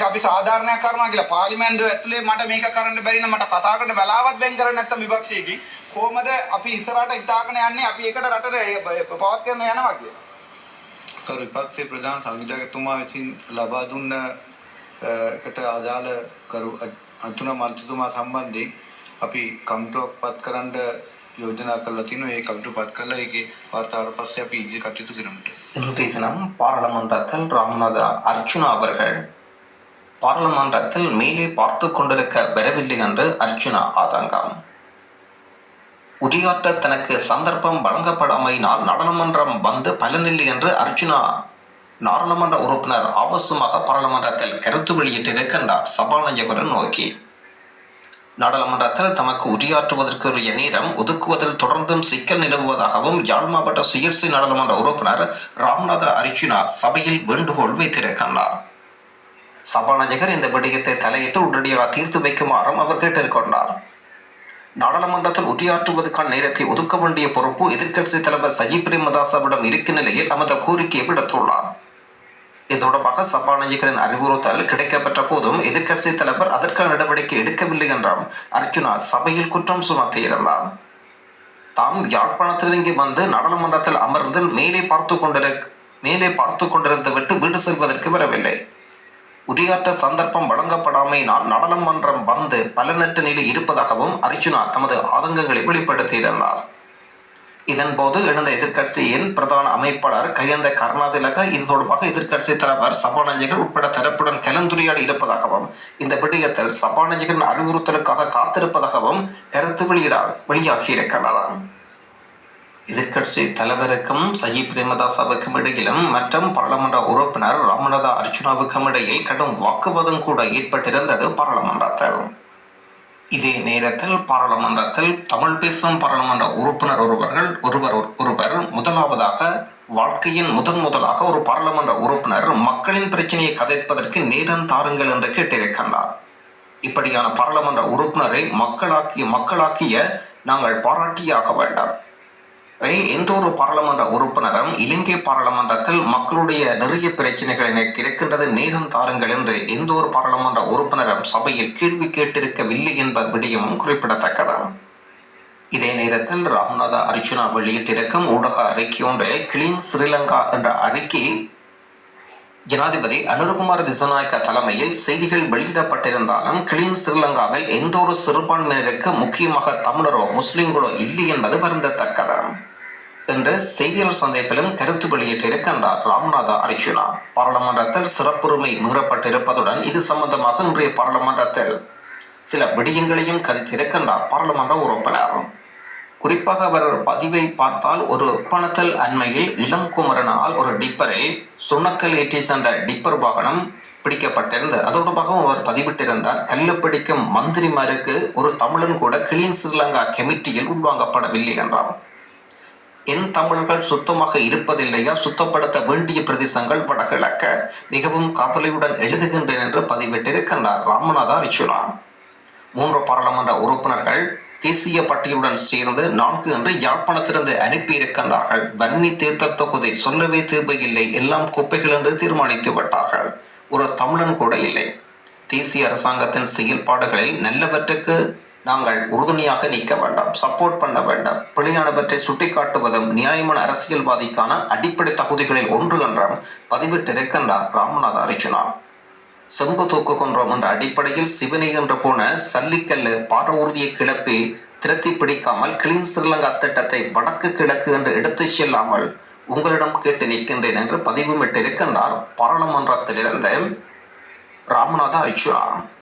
අපි සාධාරණයක් කරනවා කියලා. පාර්ලිමේන්තුව ඇතුලේ මට මේක කරන්න බැරි නම් මට කතා කරන්න වෙලාවක් වෙන් කරන්න නැත්තම් විපක්ෂයකින් කොහමද අපි ඉස්සරහට හිතාගෙන යන්නේ? අපි ඒකට රටට පවත් කරන යනවා කියලා. කරු විපක්ෂයේ ප්‍රධාන සංවිධායකතුමා විසින් ලබා දුන්න අ, එකට අදාළ කරු අතුන මන්ත්‍රතුමා සම්බන්ධයෙන් අපි කමිටුවක් පත් කරන්න ಯೋಜನಾ ಕಲ್ಲತಿನೂ ಏಕ ಅಬ್ದುಪಾತ್ ಕಲ್ಲ ಏಕೆ வார்த்தாறு பஸ்ஸை அப்போ இஜி கட்டிட்டு திரும்பிட்டு இன்றைய தினம் பாராளுமன்றத்தில் ராம்நாத் அர்ஜுனா அவர்கள் பாராளுமன்றத்தில் மேலே பார்த்து கொண்டிருக்க வரவில்லை என்று அர்ஜுனா ஆதங்கம் உடியாட்ட தனக்கு சந்தர்ப்பம் வழங்கப்படாமையினால் நாடாளுமன்றம் வந்து பலனில்லை என்று அர்ஜுனா நாடாளுமன்ற உறுப்பினர் ஆபாசமாக பாராளுமன்றத்தில் கருத்து வெளியிட்டிருக்கின்றார் சபாநாயகரை நோக்கி நாடாளுமன்றத்தில் தமக்கு உரையாற்றுவதற்குரிய நேரம் ஒதுக்குவதில் தொடர்ந்தும் சிக்கல் நிலவுவதாகவும் யாழ் மாவட்ட சுயேட்சை நாடாளுமன்ற உறுப்பினர் ராம்நாத அர்ச்சுனா சபையில் வேண்டுகோள் வைத்திருக்கின்றார். சபாநாயகர் இந்த விடயத்தை தலையிட்டு உடனடியாக தீர்த்து வைக்குமாறும் அவர் கேட்டுக்கொண்டார். நாடாளுமன்றத்தில் உரையாற்றுவதற்கான நேரத்தை ஒதுக்க வேண்டிய பொறுப்பு எதிர்க்கட்சி தலைவர் சஜி பிரேமதாசவிடம் இருக்கும் நிலையில் அந்த கோரிக்கையை விடுத்துள்ளார். இது தொடர்பாக சபாநாயகரின் அறிவுறுத்தல் கிடைக்கப்பெற்ற போதும் எதிர்க்கட்சி தலைவர் அதற்கான நடவடிக்கை எடுக்கவில்லை என்றும் அர்ஜுனா சபையில் குற்றம் சுமத்தியிருந்தார். தாம் யாழ்ப்பாணத்தில் இங்கே வந்து நாடாளுமன்றத்தில் அமர்ந்து மேலே பார்த்து கொண்டிருக்க மேலே பார்த்து கொண்டிருந்து விட்டு வீடு செல்வதற்கு வரவில்லை. உரையாற்ற சந்தர்ப்பம் வழங்கப்படாமையினால் நாடாளுமன்றம் வந்து பலனற்ற நிலை இருப்பதாகவும் அர்ஜுனா தமது ஆதங்கங்களை வெளிப்படுத்தியிருந்தார். இதன்போது எழுந்த எதிர்க்கட்சியின் பிரதான அமைப்பாளர் கையந்த கருணாதிலக இது தொடர்பாக எதிர்க்கட்சி தலைவர் சபாநாயகர் உட்பட தரப்புடன் கலந்துரையாடி இருப்பதாகவும் இந்த விடயத்தில் சபாநாயகரின் அறிவுறுத்தலுக்காக காத்திருப்பதாகவும் கருத்து வெளியிட வெளியாகி இருக்கிறது எதிர்க்கட்சி தலைவருக்கும் சஜி பிரேமதாசாவுக்கும் இடையிலும் மற்றும் பாராளுமன்ற உறுப்பினர் ராமநாதா அர்ஜுனாவுக்கும் இடையில் கடும் வாக்குவாதம் கூட ஏற்பட்டிருந்தது பாராளுமன்றத்தில். இதே நேரத்தில் பாராளுமன்றத்தில் தமிழ் பேசும் பாராளுமன்ற உறுப்பினர் ஒருவர்கள் ஒருவர் ஒருவர் முதலாவதாக வாழ்க்கையின் முதன் முதலாக ஒரு பாராளுமன்ற உறுப்பினர் மக்களின் பிரச்சனையை கதைப்பதற்கு நேரம் தாருங்கள் என்று கேட்டிருக்கின்றார். இப்படியான பாராளுமன்ற உறுப்பினரை மக்களாக்கிய மக்களாக்கிய நாங்கள் பாராட்டியாக வேண்டாம். எந்த ஒரு பாராளுமன்ற உறுப்பினரும் இலங்கை பாராளுமன்றத்தில் மக்களுடைய நிறைய பிரச்சனைகள் எனக்கு இருக்கின்றது நேரம் தாருங்கள் என்று எந்த ஒரு பாராளுமன்ற உறுப்பினரும் சபையில் கேள்வி கேட்டிருக்கவில்லை என்ப விடயமும் குறிப்பிடத்தக்கது. இதே நேரத்தில் ராம்நாத அர்ஜுனா வெளியிட்டிருக்கும் ஊடக அறிக்கை ஒன்றில் கிளீன் ஸ்ரீலங்கா என்ற அறிக்கை ஜனாதிபதி அனுரகுமார் திசநாயக்க தலைமையில் செய்திகள் வெளியிடப்பட்டிருந்தாலும் கிளீன் ஸ்ரீலங்காவில் எந்த ஒரு சிறுபான்மையினருக்கு முக்கியமாக தமிழரோ முஸ்லிம்களோ இல்லை என்பது வருந்தத்தக்கது. என்று செய்தியாளர் சந்திப்பிலும் கருத்து வெளியிட்டிருக்கின்றார் ராம்நாத அர்ஜுனா. பாராளுமன்றத்தில் சிறப்புரிமை மீறப்பட்டிருப்பதுடன் இது சம்பந்தமாக இன்றைய பாராளுமன்றத்தில் சில விடயங்களையும் கதித்திருக்கின்றார் பாராளுமன்ற உறுப்பினர். குறிப்பாக அவர் பதிவை பார்த்தால் ஒரு பணத்தில் அண்மையில் இளம் குமரனால் ஒரு டிப்பரில் சுண்ணக்கல் ஏற்றி சென்ற டிப்பர் வாகனம் பிடிக்கப்பட்டிருந்தது. அதோடபாகவும் அவர் பதிவிட்டிருந்தார் கல்லு பிடிக்கும் மந்திரிமாருக்கு ஒரு தமிழன் கூட கிளீன் ஸ்ரீலங்கா கமிட்டியில் உள்வாங்கப்படவில்லை என்றார். என் தமிழர்கள் சுத்தமாக இருப்பதில்லையா? சுத்தப்படுத்த வேண்டிய பிரதேசங்கள் வடகிழக்க. மிகவும் கவலையுடன் எழுதுகின்றேன் என்று பதிவிட்டிருக்கின்றார் ராமநாதா ரிச்சுலா மூன்று பாராளுமன்ற உறுப்பினர்கள் தேசிய பட்டியலுடன் சேர்ந்து நான்கு என்று யாழ்ப்பாணத்திலிருந்து அனுப்பியிருக்கின்றார்கள். வன்னி தேர்தல் தொகுதி சொல்லவே தேவையில்லை. எல்லாம் குப்பைகள் என்று தீர்மானித்து விட்டார்கள். ஒரு தமிழன் கூட இல்லை. தேசிய அரசாங்கத்தின் செயல்பாடுகளில் நல்லவற்றுக்கு நாங்கள் உறுதுணையாக நிற்க வேண்டாம் சப்போர்ட் பண்ண வேண்டாம். பிழையானவற்றை சுட்டிக்காட்டுவதும் நியாயமான அரசியல்வாதிக்கான அடிப்படை தகுதிகளில் ஒன்று என்றும் பதிவிட்டிருக்கின்றார் ராமநாத அர்ஜுனா. செம்பு தூக்குகின்றோம் என்ற அடிப்படையில் சிவனை என்று போன சல்லிக்கல்லு பாட ஊர்தியை கிளப்பி திரத்தி பிடிக்காமல் கிளீன் ஸ்ரீலங்கா திட்டத்தை வடக்கு கிழக்கு என்று எடுத்து செல்லாமல் உங்களிடம் கேட்டு நிற்கின்றேன் என்று பதிவுமிட்டிருக்கின்றார் பாராளுமன்றத்திலிருந்து ராமநாத அர்ஜுனா.